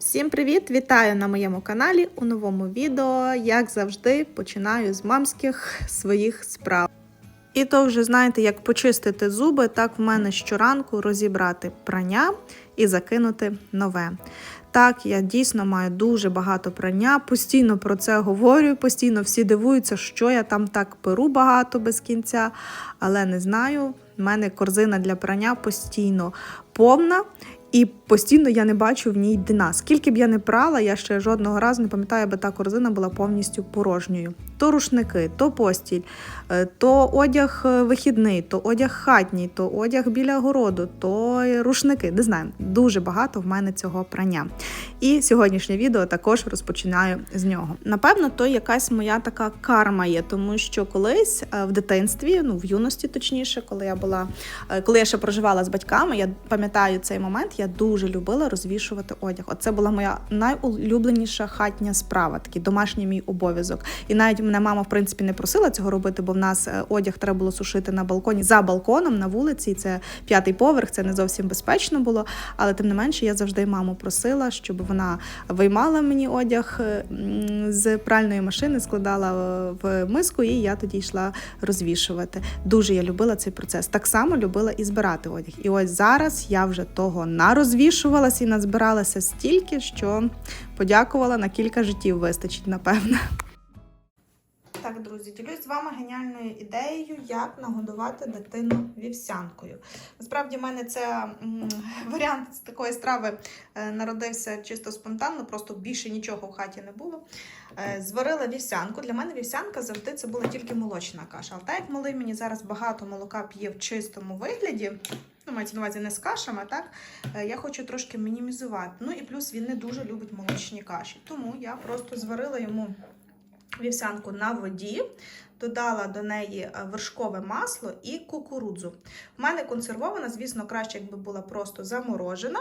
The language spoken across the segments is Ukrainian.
Всім привіт! Вітаю на моєму каналі у новому відео. Як завжди, починаю з мамських своїх справ. І то вже знаєте, як почистити зуби, так в мене щоранку розібрати прання і закинути нове. Так, я дійсно маю дуже багато прання, постійно про це говорю, постійно всі дивуються, що я там так перу багато без кінця, але не знаю. в мене корзина для прання постійно повна. І постійно я не бачу в ній дна. Скільки б я не прала, я ще жодного разу не пам'ятаю, аби та корзина була повністю порожньою. То рушники, то постіль, е, то одяг е, вихідний, то одяг хатній, то одяг біля городу, то рушники. Не знаю, дуже багато в мене цього прання. І сьогоднішнє відео також розпочинаю з нього. Напевно, то якась моя така карма є, тому що колись е, в дитинстві, ну в юності точніше, коли я була, коли я ще проживала з батьками, я пам'ятаю цей момент. Я дуже любила розвішувати одяг. Оце була моя найулюбленіша хатня справа, такий домашній мій обов'язок. І навіть мене мама, в принципі, не просила цього робити, бо в нас е, одяг треба було сушити на балконі за балконом на вулиці. Це п'ятий поверх, це не зовсім безпечно було. Але тим не менше, я завжди маму просила, щоб вона виймала мені одяг е, з пральної машини, складала е, в миску, і я тоді йшла розвішувати. Дуже я любила цей процес. Так само любила і збирати одяг. І ось зараз я вже того нарозвішувалася і назбиралася стільки, що подякувала на кілька життів вистачить, напевно. Так, друзі, ділюсь з вами геніальною ідеєю, як нагодувати дитину вівсянкою. Насправді, в мене це варіант з такої страви е, народився чисто спонтанно, просто більше нічого в хаті не було. Е, зварила вівсянку. Для мене вівсянка завжди це була тільки молочна каша. Але так як малий мені зараз багато молока п'є в чистому вигляді. Ну, мається на увазі не з кашами, так? Е, Я хочу трошки мінімізувати. Ну і плюс він не дуже любить молочні каші. Тому я просто зварила йому вівсянку на воді, додала до неї е, вершкове масло і кукурудзу. В мене консервована, звісно, краще, якби була просто заморожена.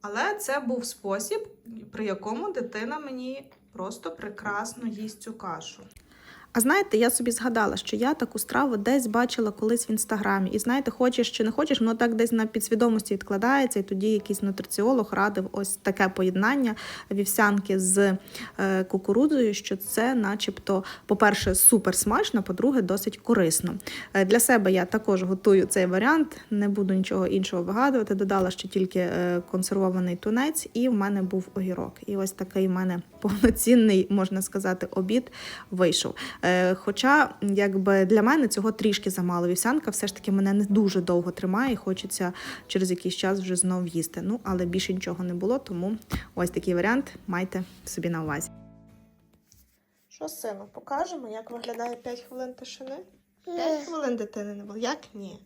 Але це був спосіб, при якому дитина мені просто прекрасно їсть цю кашу. А знаєте, я собі згадала, що я таку страву десь бачила колись в інстаграмі. І знаєте, хочеш чи не хочеш, воно так десь на підсвідомості відкладається, і тоді якийсь нутриціолог радив ось таке поєднання вівсянки з е, кукурудзою, що це, начебто, по-перше, супер смачно, по-друге, досить корисно. Е, для себе я також готую цей варіант, не буду нічого іншого вигадувати. Додала ще тільки е, консервований тунець, і в мене був огірок. І ось такий в мене повноцінний, можна сказати, обід вийшов. Е, Хоча, якби для мене цього трішки замало. Вівсянка все ж таки мене не дуже довго тримає, і хочеться через якийсь час вже знов їсти. Ну, але більше нічого не було, тому ось такий варіант майте собі на увазі. Що, сину, покажемо, як виглядає 5 хвилин тишини? 5 хвилин дитини не було. Як ні?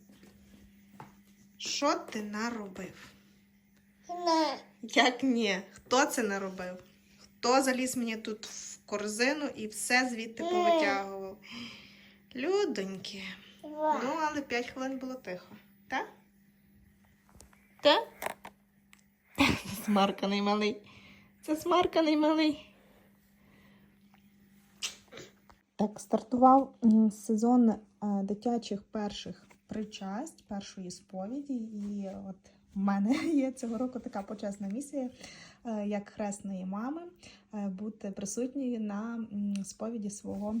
Що ти наробив? Не. Як ні? Хто це наробив? Хто заліз мені тут в корзину і все звідти повитягував? Людоньки. Ну, але 5 хвилин було тихо. Так? Так? Смарканий малий. Це смарканий малий. Так, стартував сезон е, дитячих перших причасть, першої сповіді. І от в мене є цього року така почесна місія, е, як хресної мами, е, бути присутньою на сповіді свого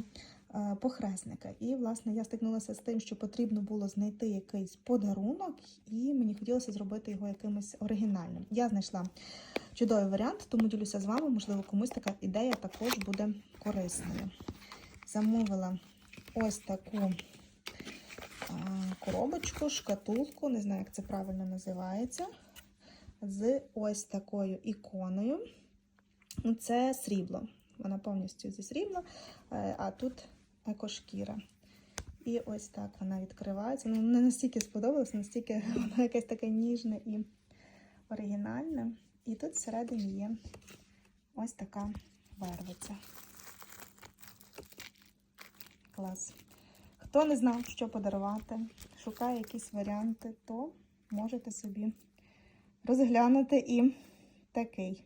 е, похресника. І, власне, я стикнулася з тим, що потрібно було знайти якийсь подарунок, і мені хотілося зробити його якимось оригінальним. Я знайшла чудовий варіант, тому ділюся з вами. Можливо, комусь така ідея також буде корисною. Замовила ось таку коробочку, шкатулку, не знаю, як це правильно називається, з ось такою іконою. Це срібло. Вона повністю зі срібла, е, а тут екошкіра. І ось так вона відкривається. Ну, не настільки сподобалось, настільки вона якесь таке ніжне і оригінальне. І тут всередині є ось така вервиця. Клас. Хто не знав, що подарувати, шукає якісь варіанти, то можете собі розглянути і такий.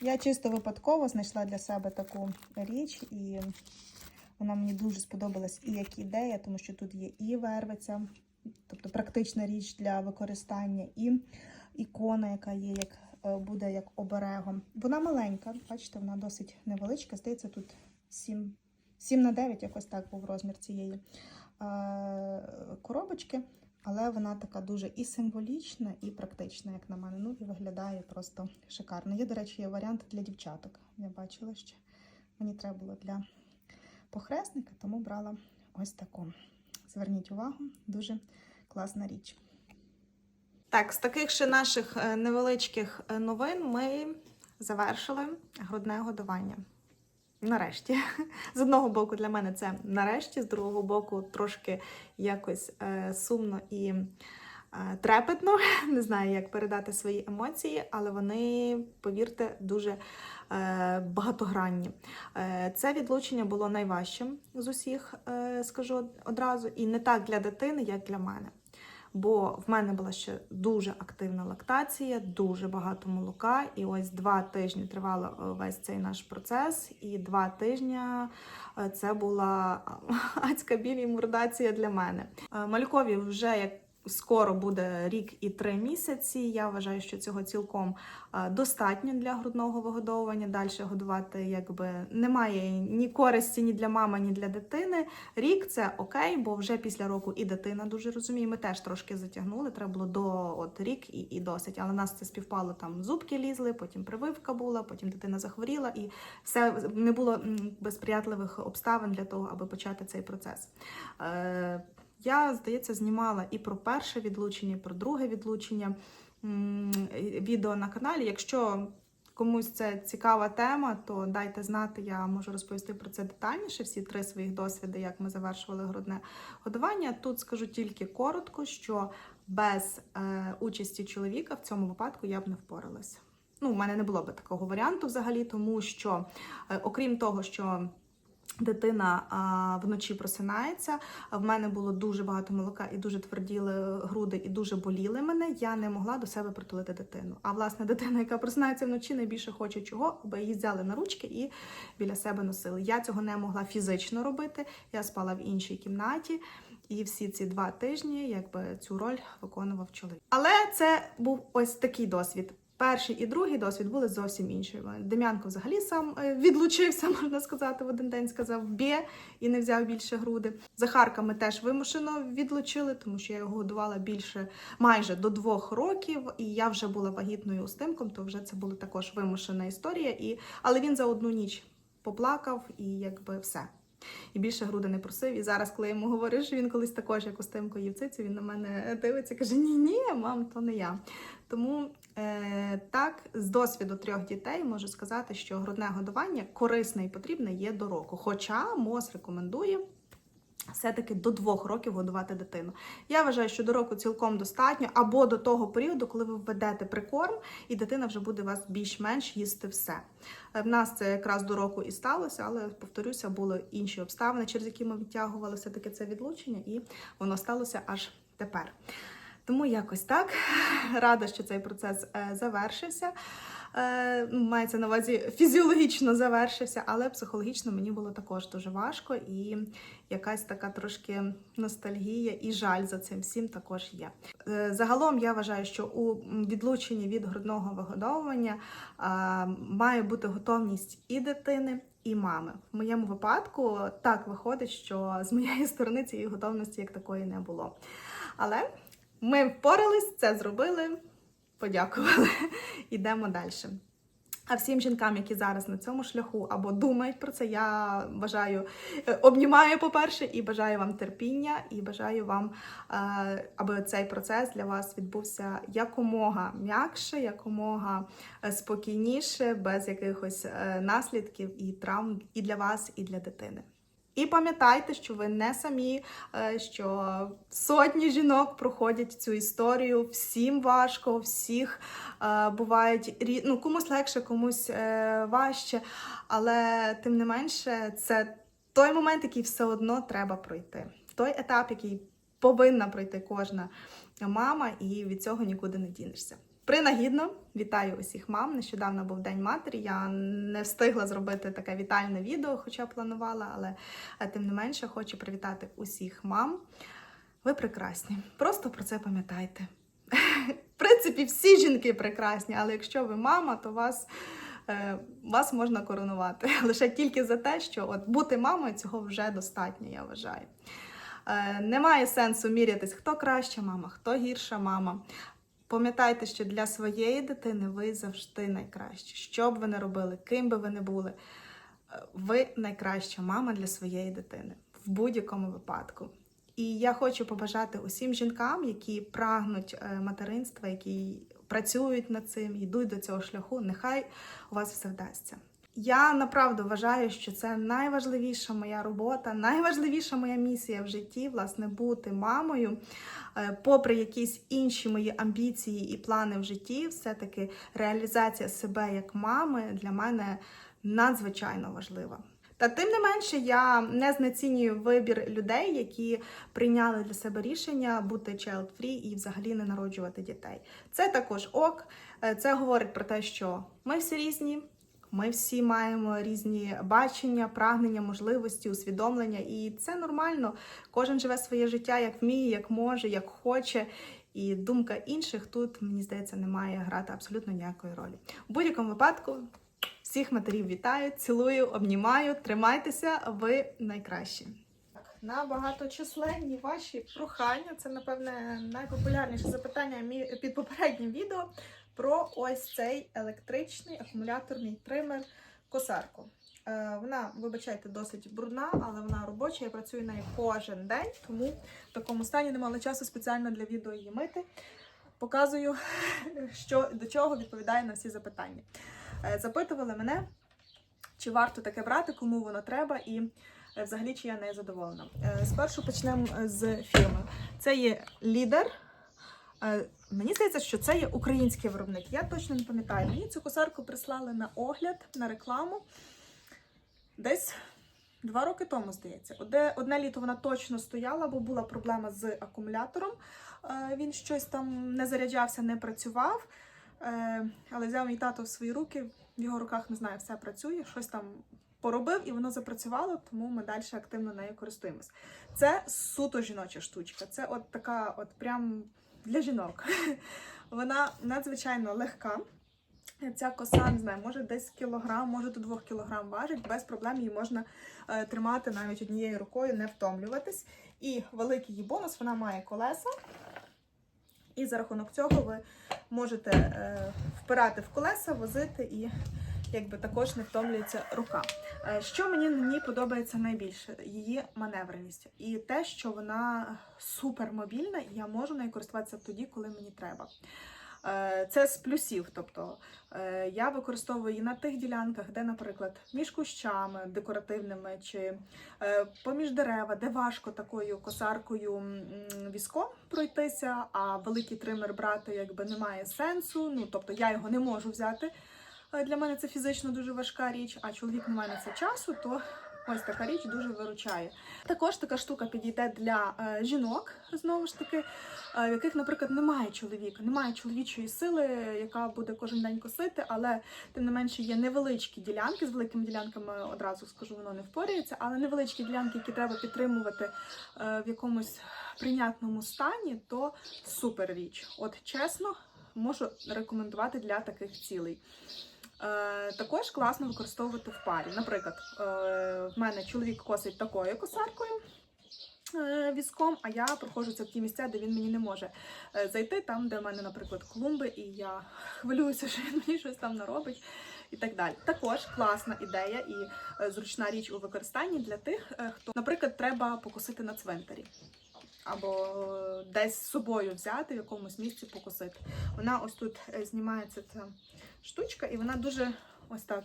Я чисто випадково знайшла для себе таку річ, і вона мені дуже сподобалась і як ідея, тому що тут є і вервиця, тобто практична річ для використання, і ікона, яка є як е, буде як оберегом. Вона маленька, бачите, вона досить невеличка. Здається, тут 7, 7 на 9, якось так був розмір цієї е, коробочки. Але вона така дуже і символічна, і практична, як на мене. Ну і виглядає просто шикарно. Є, до речі, є варіант для дівчаток. Я бачила ще. Мені треба було для похресника, тому брала ось таку. Зверніть увагу, дуже класна річ. Так, з таких ще наших е, невеличких е, новин ми завершили грудне годування. Нарешті. З одного боку, для мене це нарешті, з другого боку, трошки якось е, сумно і е, трепетно. Не знаю, як передати свої емоції, але вони, повірте, дуже е, багатогранні. Е, це відлучення було найважчим з усіх, е, скажу одразу, і не так для дитини, як для мене. Бо в мене була ще дуже активна лактація, дуже багато молока. І ось два тижні тривав е, весь цей наш процес. І два тижні е, це була адська біль і мордація для мене. Е, Малькові вже як скоро буде рік і три місяці. Я вважаю, що цього цілком е, достатньо для грудного вигодовування. Далі годувати якби немає ні користі ні для мами, ні для дитини. Рік це окей, бо вже після року і дитина дуже розуміє. Ми теж трошки затягнули. Треба було до от рік і, і досить. Але нас це співпало там. Зубки лізли, потім прививка була, потім дитина захворіла, і все не було безприятливих обставин для того, аби почати цей процес. Я, здається, знімала і про перше відлучення, і про друге відлучення відео на каналі. Якщо комусь це цікава тема, то дайте знати, я можу розповісти про це детальніше. Всі три своїх досвіди, як ми завершували грудне годування. Тут скажу тільки коротко, що без е, участі чоловіка в цьому випадку я б не впоралася. Ну, у мене не було би такого варіанту взагалі, тому що, е, окрім того, що Дитина а, вночі просинається. а В мене було дуже багато молока і дуже тверділи груди, і дуже боліли мене. Я не могла до себе притулити дитину. А власне, дитина, яка просинається вночі, найбільше хоче чого, аби її взяли на ручки і біля себе носили. Я цього не могла фізично робити. Я спала в іншій кімнаті. І всі ці два тижні, якби цю роль виконував чоловік. Але це був ось такий досвід. Перший і другий досвід були зовсім іншими. Дем'янко взагалі сам е, відлучився, можна сказати, в один день сказав бє і не взяв більше груди. Захарка ми теж вимушено відлучили, тому що я його годувала більше майже до двох років, і я вже була вагітною устимком, то вже це була також вимушена історія. І... Але він за одну ніч поплакав і якби все. І більше груди не просив. І зараз, коли я йому говорю, що він колись також, як Устимко їв цицю, він на мене дивиться, каже: Ні, ні, мам, то не я. Тому так, з досвіду трьох дітей можу сказати, що грудне годування корисне і потрібне є до року. Хоча МОЗ рекомендує. Все-таки до двох років годувати дитину. Я вважаю, що до року цілком достатньо, або до того періоду, коли ви введете прикорм, і дитина вже буде вас більш-менш їсти все. Е, В нас це якраз до року і сталося, але повторюся, були інші обставини, через які ми відтягували все-таки це відлучення, і воно сталося аж тепер. Тому якось так. Рада, що цей процес е, завершився. Е, ну, мається на увазі фізіологічно завершився, але психологічно мені було також дуже важко, і якась така трошки ностальгія і жаль за цим всім також є. Е, Загалом я вважаю, що у відлученні від грудного вигодовування має бути готовність і дитини. І мами в моєму випадку так виходить, що з моєї сторони цієї готовності як такої не було. Але ми впорались, це зробили, подякували. Ідемо далі. А всім жінкам, які зараз на цьому шляху або думають про це, я бажаю е, обнімаю, по-перше, і бажаю вам терпіння, і бажаю вам, е, аби цей процес для вас відбувся якомога м'якше, якомога е, спокійніше, без якихось наслідків і травм і для вас, і для дитини. І пам'ятайте, що ви не самі, е, що сотні жінок проходять цю історію. Всім важко, всіх е, бувають ну, комусь легше, комусь е, важче. Але тим не менше, це той момент, який все одно треба пройти. Той етап, який повинна пройти кожна мама, і від цього нікуди не дінешся. Принагідно вітаю усіх мам. Нещодавно був День матері. Я не встигла зробити таке вітальне відео, хоча планувала, але е, тим не менше хочу привітати усіх мам. Ви прекрасні. Просто про це пам'ятайте. При принципі, всі жінки прекрасні, але якщо ви мама, то вас, е, вас можна коронувати. Лише тільки за те, що от бути мамою цього вже достатньо, я вважаю. Е, немає сенсу мірятись, хто краща мама, хто гірша мама. Пам'ятайте, що для своєї дитини ви завжди найкращі. Що б ви не робили, ким би ви не були, ви найкраща мама для своєї дитини в будь-якому випадку. І я хочу побажати усім жінкам, які прагнуть е, материнства, які працюють над цим, йдуть до цього шляху. Нехай у вас все вдасться. Я направду вважаю, що це найважливіша моя робота, найважливіша моя місія в житті, власне, бути мамою. Е, Попри якісь інші мої амбіції і плани в житті, все-таки реалізація себе як мами для мене надзвичайно важлива. Та тим не менше, я не знецінюю вибір людей, які прийняли для себе рішення бути child-free і взагалі не народжувати дітей. Це також ок. Е, Це говорить про те, що ми всі різні. Ми всі маємо різні бачення, прагнення, можливості, усвідомлення, і це нормально. Кожен живе своє життя як вміє, як може, як хоче. І думка інших тут, мені здається, не має грати абсолютно ніякої ролі. У будь-якому випадку всіх матерів вітаю, цілую, обнімаю, тримайтеся, ви найкращі. На багаточисленні ваші прохання, це, напевне, найпопулярніше запитання під попереднім відео про ось цей електричний акумуляторний тример косарку. Е, Вона, вибачайте, досить брудна, але вона робоча. Я працюю нею кожен день, тому в такому стані не мала часу спеціально для відео її мити. Показую, що до чого відповідає на всі запитання. Е, Запитували мене, чи варто таке брати, кому воно треба, і е, взагалі чи я не задоволена. Спершу почнемо з фірми. Це є лідер. Мені здається, що це є український виробник. Я точно не пам'ятаю. Мені цю косарку прислали на огляд, на рекламу десь два роки тому, здається. Одне, одне літо вона точно стояла, бо була проблема з акумулятором. Е, Він щось там не заряджався, не працював. Е, Але взяв мій тато в свої руки, в його руках не знаю, все працює, щось там поробив і воно запрацювало, тому ми далі активно нею користуємось. Це суто жіноча штучка. Це от така, от прям для жінок. Вона надзвичайно легка. Ця коса, не знаю, може десь кілограм, може до двох кілограм важить. Без проблем її можна е, тримати навіть однією рукою, не втомлюватись. І великий її бонус, вона має колеса. І за рахунок цього ви можете е, впирати в колеса, возити і якби також не втомлюється рука. Е, що мені на ній подобається найбільше? Її маневреність. І те, що вона супермобільна, і я можу нею користуватися тоді, коли мені треба. Е, Це з плюсів, тобто е, я використовую її на тих ділянках, де, наприклад, між кущами декоративними чи поміж дерева, де важко такою косаркою візком пройтися, а великий тример брати якби немає сенсу. Ну тобто я його не можу взяти. Е, Для мене це фізично дуже важка річ, а чоловік не має на це часу, то ось така річ дуже виручає. Також така штука підійде для е, жінок, знову ж таки, е, в яких, наприклад, немає чоловіка, немає чоловічої сили, яка буде кожен день косити, але тим не менше є невеличкі ділянки. З великими ділянками одразу скажу, воно не впоряється, але невеличкі ділянки, які треба підтримувати в якомусь прийнятному стані, то супер річ. От чесно, можу рекомендувати для таких цілей. Е, також класно використовувати в парі. Наприклад, е, в мене чоловік косить такою косаркою. е, Візком, а я проходжу в ті місця, де він мені не може зайти, там, де в мене, наприклад, клумби, і я хвилююся, що він мені щось там наробить і так далі. Також класна ідея і зручна річ у використанні для тих, хто, наприклад, треба покосити на цвинтарі. Або е, десь з собою взяти в якомусь місці покосити. Вона ось тут е, знімається ця штучка, і вона дуже ось так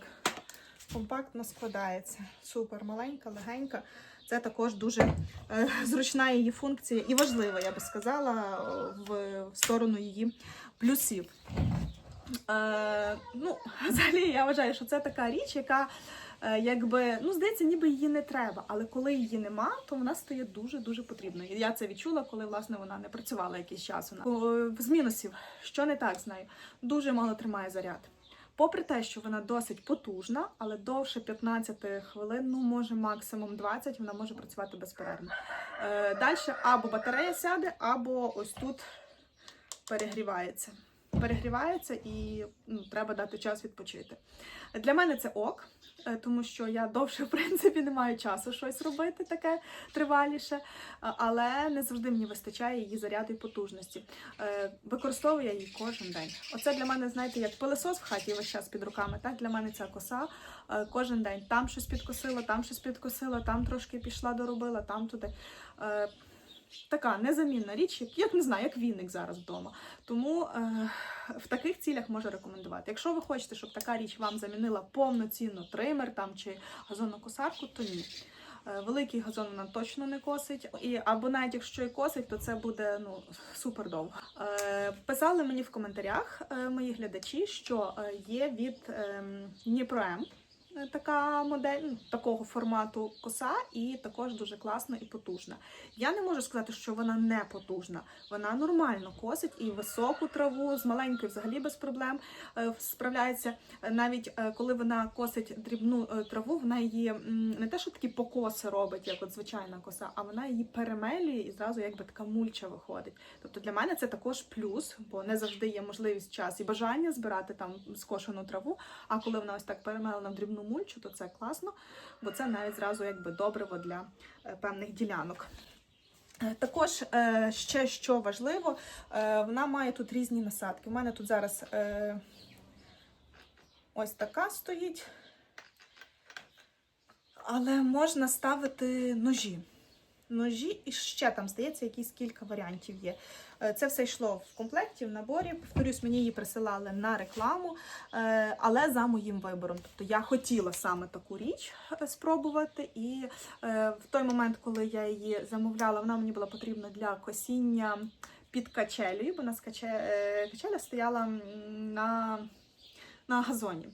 компактно складається. Супер маленька, легенька. Це також дуже е, зручна її функція і важлива, я би сказала, в, сторону її плюсів. Е, ну, взагалі, я вважаю, що це така річ, яка якби, ну, здається, ніби її не треба, але коли її нема, то вона стає дуже-дуже потрібною. Я це відчула, коли власне вона не працювала якийсь час. О, З мінусів, що не так з нею, дуже мало тримає заряд. Попри те, що вона досить потужна, але довше 15 хвилин, ну може максимум 20, вона може працювати безперервно. Е, Далі або батарея сяде, або ось тут перегрівається. Перегрівається і ну, треба дати час відпочити. Для мене це ок, е, тому що я довше, в принципі, не маю часу щось робити таке триваліше, але не завжди мені вистачає її заряду і потужності. Е, Використовую я її кожен день. Оце для мене, знаєте, як пилесос в хаті весь час під руками. Так для мене ця коса е, кожен день. Там щось підкосила, там щось підкосила, там трошки пішла, доробила, там туди. Е, Така незамінна річ, як, як не знаю, як віник зараз вдома. Тому е, в таких цілях можу рекомендувати. Якщо ви хочете, щоб така річ вам замінила повноцінно тример там чи газонокосарку, то ні. Е, Великий газон вона точно не косить, і або навіть якщо і косить, то це буде ну супер довго. Е, писали мені в коментарях е, мої глядачі, що е, є від ем, Дніпром е, така модель ну, такого формату коса, і також дуже класна і потужна. Я не можу сказати, що вона не потужна. Вона нормально косить і високу траву з маленькою взагалі без проблем е, справляється. Навіть е, коли вона косить дрібну е, траву, вона її не те, що такі покоси робить, як от звичайна коса, а вона її перемелює і зразу якби така мульча виходить. Тобто для мене це також плюс, бо не завжди є можливість час і бажання збирати там скошену траву. А коли вона ось так перемелена в дрібну мульчу, то це класно, бо це навіть зразу якби добриво для е, певних ділянок. Е, Також е, ще що важливо, вона має тут різні насадки. У мене тут зараз ось така стоїть, але можна ставити ножі. Ножі і ще там, здається, якісь кілька варіантів є. Е, Це все йшло в комплекті, в наборі. Повторюсь, мені її присилали на рекламу, е, але за моїм вибором. Тобто я хотіла саме таку річ е, спробувати. І в той момент, коли я її замовляла, вона мені була потрібна для косіння під качелею, бо у нас каче, качеля стояла на, на газоні.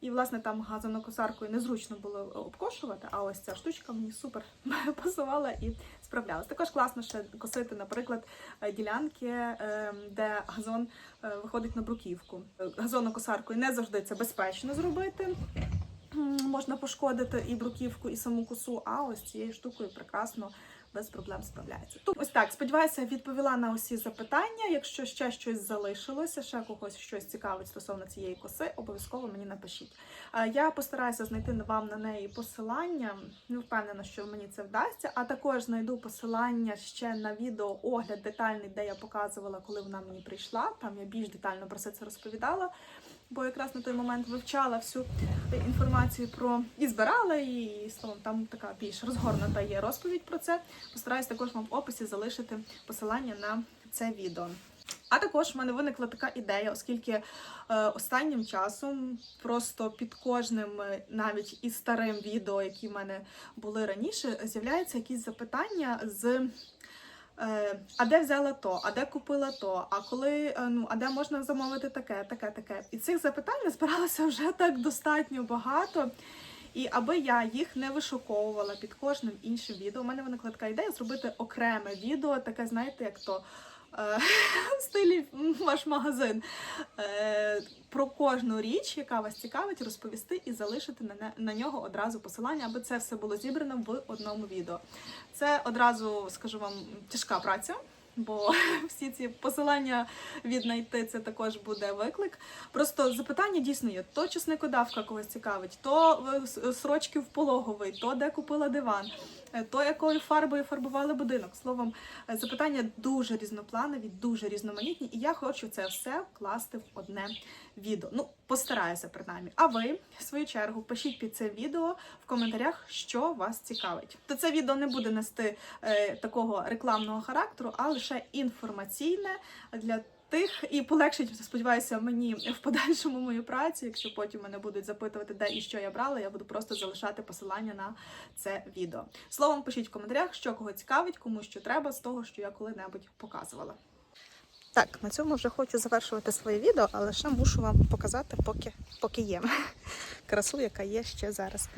І, власне, там газонокосаркою незручно було обкошувати, а ось ця штучка мені супер пасувала і справлялась. Також класно ще косити, наприклад, ділянки, е, де газон е, виходить на бруківку. Газонокосаркою не завжди це безпечно зробити. Можна пошкодити і бруківку, і саму косу, а ось цією штукою прекрасно без проблем справляється. Тут ось так. Сподіваюся, відповіла на усі запитання. Якщо ще щось залишилося, ще когось щось цікавить стосовно цієї коси, обов'язково мені напишіть. Я постараюся знайти вам на неї посилання. Не впевнена, що мені це вдасться. А також знайду посилання ще на відео огляд детальний, де я показувала, коли вона мені прийшла. Там я більш детально про це розповідала. Бо якраз на той момент вивчала всю інформацію про і збирала і словом, там така більш розгорнута є розповідь про це. Постараюсь також вам в описі залишити посилання на це відео. А також в мене виникла така ідея, оскільки е, останнім часом просто під кожним, е, навіть і старим відео, які в мене були раніше, з'являються якісь запитання з. Е, а де взяла то, а де купила то, а коли е, ну а де можна замовити таке, таке, таке. І цих запитань збиралося вже так достатньо багато. І аби я їх не вишуковувала під кожним іншим відео, у мене виникла така ідея зробити окреме відео, таке, знаєте, як то в стилі ваш магазин. Е, про кожну річ, яка вас цікавить, розповісти і залишити на, не- на нього одразу посилання, аби це все було зібрано в одному відео. Це одразу скажу вам тяжка праця. Бо всі ці посилання віднайти це також буде виклик. Просто запитання дійсно є: то чесникодавка когось цікавить, то е, с- в пологовий, то де купила диван, е, то якою фарбою фарбували будинок. Словом, е, запитання дуже різнопланові, дуже різноманітні, і я хочу це все вкласти в одне відео. Ну, постараюся принаймні. А ви, в свою чергу, пишіть під це відео в коментарях, що вас цікавить. То це відео не буде нести е, такого рекламного характеру, а лише інформаційне для тих і полегшить, сподіваюся, мені в подальшому мою працю. Якщо потім мене будуть запитувати, де і що я брала, я буду просто залишати посилання на це відео. Словом, пишіть в коментарях, що кого цікавить, кому що треба з того, що я коли-небудь показувала. Так, на цьому вже хочу завершувати своє відео, але ще мушу вам показати, поки, поки є красу, яка є ще зараз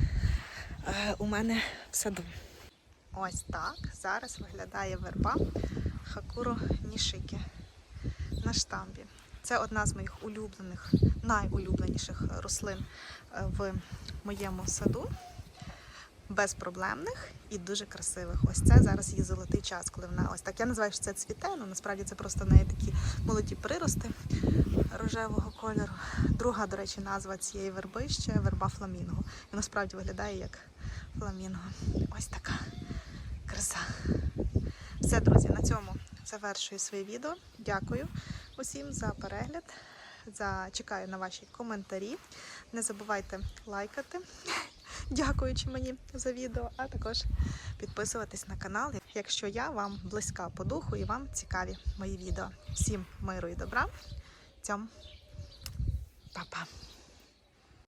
е, у мене в саду. Ось так зараз виглядає верба Хакуро Нішики на штамбі. Це одна з моїх улюблених, найулюбленіших рослин е, в моєму саду. безпроблемних і дуже красивих. Ось це зараз її золотий час, коли вона ось так. Я називаю, що це цвіте, але насправді це просто в неї такі молоді прирости рожевого кольору. Друга, до речі, назва цієї верби ще верба фламінго. І насправді виглядає як фламінго. Ось така краса. Все, друзі, на цьому завершую своє відео. Дякую усім за перегляд. За... Чекаю на ваші коментарі. Не забувайте лайкати, дякуючи мені за відео, а також підписуватись на канал, якщо я вам близька по духу і вам цікаві мої відео. Всім миру і добра. Цьом, Па-па.